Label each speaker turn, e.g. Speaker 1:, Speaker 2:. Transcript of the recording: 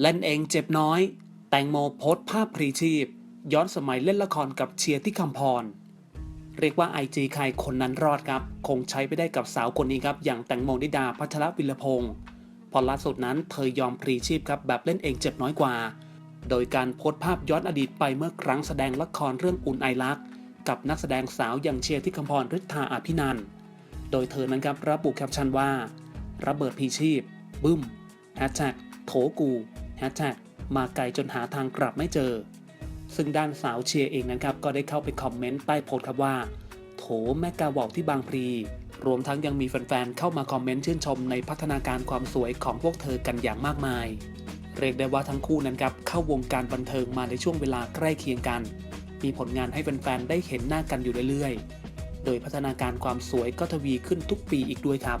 Speaker 1: เล่นเองเจ็บน้อย แตงโมโพสภาพพรีชีพ ย้อนสมัยเล่นละครกับเชียร์ที่คำพร เรียกว่าไอจีใครคนนั้นรอดครับ คงใช้ไปได้กับสาวคนนี้ครับ อย่างแตงโมนิดาพัชรวิลพงศ์พอล่าสุดนั้นเธอยอมพรีชีพครับแบบเล่นเองเจ็บน้อยกว่า โดยการโพสภาพย้อนอดีตไปเมื่อครั้งแสดงละครเรื่องอุ่นไอรัก กับนักแสดงสาวอย่างเชียร์ที่คำพรฤทธาอภินันท์โดยเธอนั้นครับระบุแคปชั่นว่า ระเบิดพรีชีพ บึ้มแฮชแท็กโถกู แฮชแท็กมาไกลจนหาทางกลับไม่เจอ ซึ่งด้านสาวเชียร์เองนะครับ ก็ได้เข้าไปคอมเมนต์ใต้โพสต์ครับว่า โถแม่กาวอกที่บางพลีรวมทั้งยังมีแฟนๆเข้ามาคอมเมนต์ชื่นชมในพัฒนาการความสวยของพวกเธอกันอย่างมากมาย เรียกได้ว่าทั้งคู่นั้นครับเข้าวงการบันเทิงมาในช่วงเวลาใกล้เคียงกัน มีผลงานให้แฟนๆได้เห็นหน้ากันอยู่เรื่อยๆ โดยพัฒนาการความสวยก็ทวีขึ้นทุกปีอีกด้วยครับ